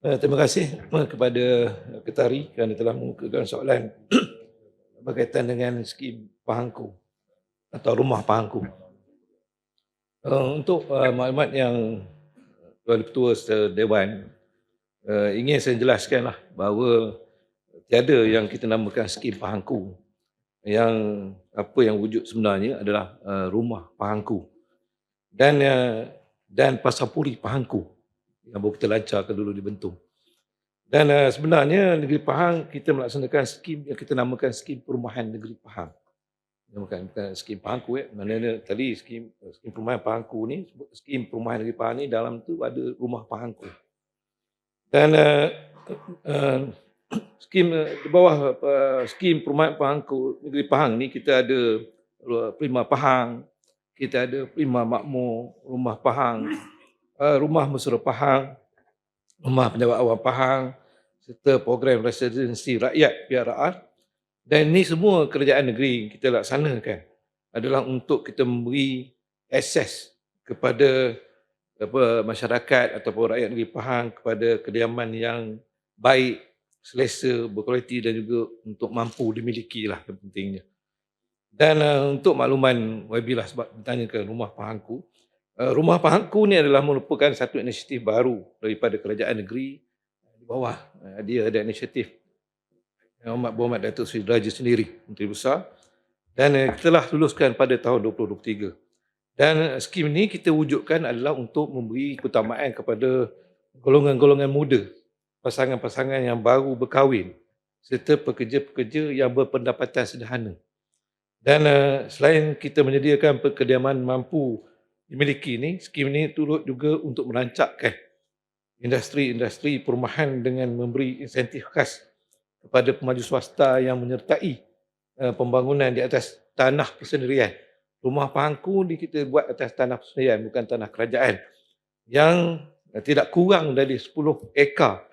Uh, terima kasih uh, kepada Ketari kerana telah mengukakan soalan berkaitan dengan skim Pahangku atau rumah Pahangku. Untuk maklumat yang Tuan Ketua Dewan ingin saya jelaskanlah bahawa tiada yang kita namakan skim Pahangku. Yang apa yang wujud sebenarnya adalah rumah Pahangku. Dan dan Pasapuri Pahangku yang baru kita lancarkan dulu di Bentung. Dan uh, sebenarnya Negeri Pahang kita melaksanakan skim yang kita namakan skim perumahan Negeri Pahang. Bukan, bukan skim Pahangku eh. Mana tadi skim skim perumahan Pahangku ni, skim perumahan Negeri Pahang ni dalam tu ada rumah Pahangku. Dan uh, uh, skim uh, di bawah uh, skim perumahan Pahangku Negeri Pahang ni kita ada Prima Pahang, kita ada Prima Makmur, Rumah Pahang, rumah mesra Pahang, rumah penjawat awam Pahang serta program residensi rakyat PRR dan ini semua kerajaan negeri kita laksanakan adalah untuk kita memberi akses kepada apa masyarakat ataupun rakyat negeri Pahang kepada kediaman yang baik, selesa, berkualiti dan juga untuk mampu dimiliki lah pentingnya. Dan uh, untuk makluman YB lah sebab ditanyakan rumah Pahangku, Eh, Rumah Pahangku ni adalah merupakan satu inisiatif baru daripada kerajaan negeri di bawah. Eh, dia ada inisiatif Yang Amat Berhormat Datuk Seri Raja sendiri, Menteri Besar. Dan eh, kita telah luluskan pada tahun 2023. Dan skim ini kita wujudkan adalah untuk memberi keutamaan kepada golongan-golongan muda, pasangan-pasangan yang baru berkahwin serta pekerja-pekerja yang berpendapatan sederhana. Dan selain kita menyediakan kediaman mampu dimiliki ini, skim ini turut juga untuk merancakkan industri-industri perumahan dengan memberi insentif khas kepada pemaju swasta yang menyertai uh, pembangunan di atas tanah persendirian. Rumah pangku ni kita buat atas tanah persendirian, bukan tanah kerajaan. Yang tidak kurang dari 10 ekar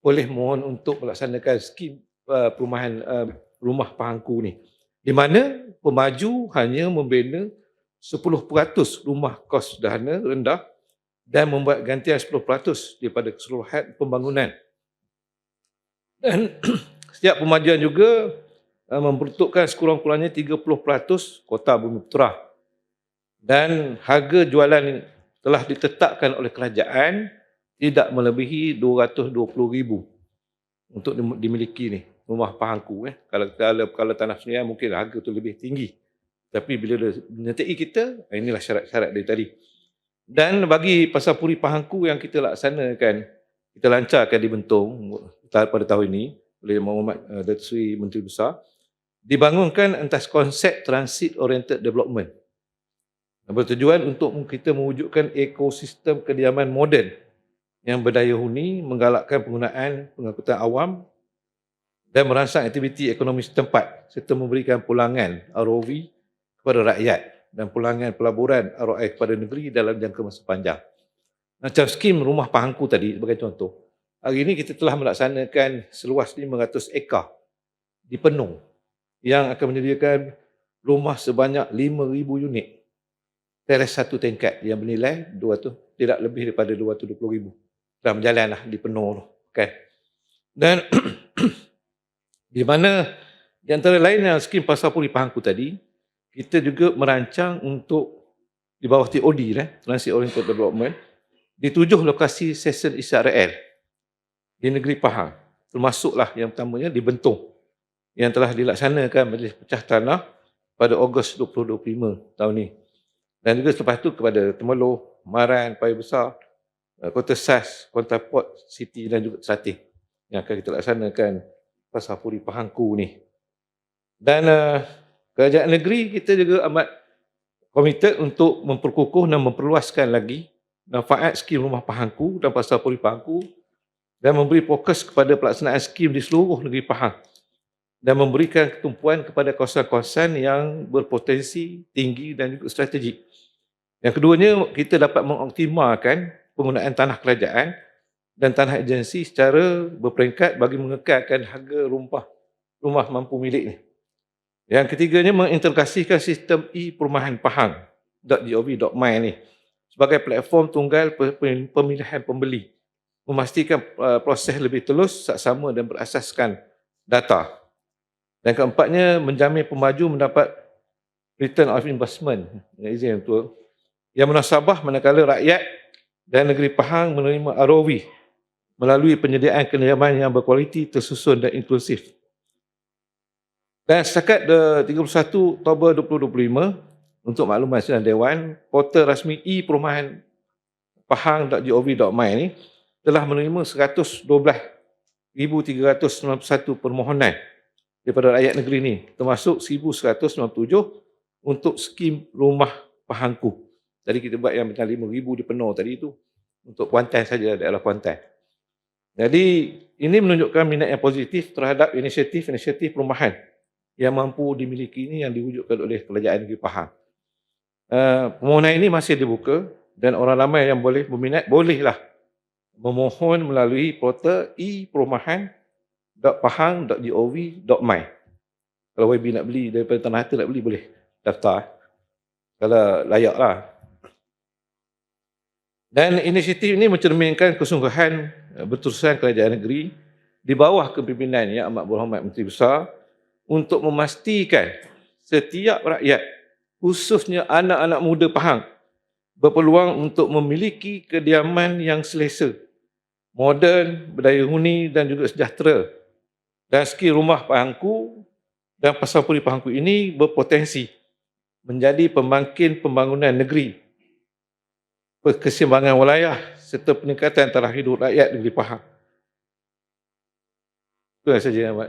boleh mohon untuk melaksanakan skim uh, perumahan uh, rumah pangku ni. Di mana pemaju hanya membina 10% rumah kos sederhana rendah dan membuat gantian 10% daripada keseluruhan pembangunan. Dan setiap pemajuan juga uh, memperuntukkan sekurang-kurangnya 30% kota bumi putra. Dan harga jualan telah ditetapkan oleh kerajaan tidak melebihi 220,000 untuk dimiliki ni rumah pahangku eh kalau kalau, kalau tanah sendiri mungkin harga tu lebih tinggi tapi bila dia menyertai kita, inilah syarat-syarat dia tadi. Dan bagi Pasar Puri Pahangku yang kita laksanakan, kita lancarkan di Bentong pada tahun ini oleh Muhammad uh, Datuk Seri Menteri Besar, dibangunkan atas konsep transit oriented development. Bertujuan untuk kita mewujudkan ekosistem kediaman moden yang berdaya huni, menggalakkan penggunaan pengangkutan awam dan merangsang aktiviti ekonomi setempat serta memberikan pulangan ROV kepada rakyat dan pulangan pelaburan ROI kepada negeri dalam jangka masa panjang. Macam skim rumah pahangku tadi sebagai contoh. Hari ini kita telah melaksanakan seluas 500 ekar di Penung yang akan menyediakan rumah sebanyak 5,000 unit. Teres satu tingkat yang bernilai 200, tidak lebih daripada 220,000. Dah berjalanlah di Penung. Kan? Dan di mana di antara lain yang skim pasal puri pahangku tadi, kita juga merancang untuk di bawah TOD eh, Transit Oriented Development di tujuh lokasi sesen ISRL di negeri Pahang termasuklah yang pertamanya di Bentong yang telah dilaksanakan majlis pecah tanah pada Ogos 2025 tahun ini dan juga selepas itu kepada Temeloh, Maran, Paya Besar, eh, Kota Sas, Kota Port City dan juga Satih yang akan kita laksanakan Pasar Puri Pahangku ni. Dan uh, Kerajaan negeri kita juga amat komited untuk memperkukuh dan memperluaskan lagi manfaat skim rumah Pahangku dan pasal puri Pahangku dan memberi fokus kepada pelaksanaan skim di seluruh negeri Pahang dan memberikan ketumpuan kepada kawasan-kawasan yang berpotensi tinggi dan juga strategik. Yang keduanya, kita dapat mengoptimalkan penggunaan tanah kerajaan dan tanah agensi secara berperingkat bagi mengekalkan harga rumah rumah mampu milik ni. Yang ketiganya mengintegrasikan sistem e-perumahan Pahang .gov.my ni sebagai platform tunggal pemilihan pembeli memastikan uh, proses lebih telus, saksama dan berasaskan data. Dan keempatnya, menjamin pemaju mendapat return of investment izin yang betul. Yang menasabah manakala rakyat dan negeri Pahang menerima ROV melalui penyediaan kediaman yang berkualiti, tersusun dan inklusif. Dan setakat 31 Oktober 2025, untuk makluman sidang Dewan, portal rasmi e-perumahan pahang.gov.my ini telah menerima 112,391 permohonan daripada rakyat negeri ini, termasuk 1,197 untuk skim rumah Pahangku. Tadi kita buat yang macam 5,000 di penuh tadi itu untuk Kuantan saja daerah Kuantan. Jadi ini menunjukkan minat yang positif terhadap inisiatif-inisiatif perumahan yang mampu dimiliki ini yang diwujudkan oleh Kerajaan Negeri Pahang. Uh, permohonan ini masih dibuka dan orang ramai yang boleh berminat bolehlah memohon melalui portal e-perumahan.pahang.gov.my Kalau YB nak beli daripada Tanah Hati nak beli boleh daftar. Kalau layak lah. Dan inisiatif ini mencerminkan kesungguhan eh, berterusan kerajaan negeri di bawah kepimpinan Yang Amat Berhormat Menteri Besar untuk memastikan setiap rakyat, khususnya anak-anak muda Pahang, berpeluang untuk memiliki kediaman yang selesa, moden, berdaya huni dan juga sejahtera. Dan skil rumah Pahangku dan Pasar Puri Pahangku ini berpotensi menjadi pembangkit pembangunan negeri keseimbangan wilayah serta peningkatan taraf hidup rakyat negeri Pahang. Itu saja yang buat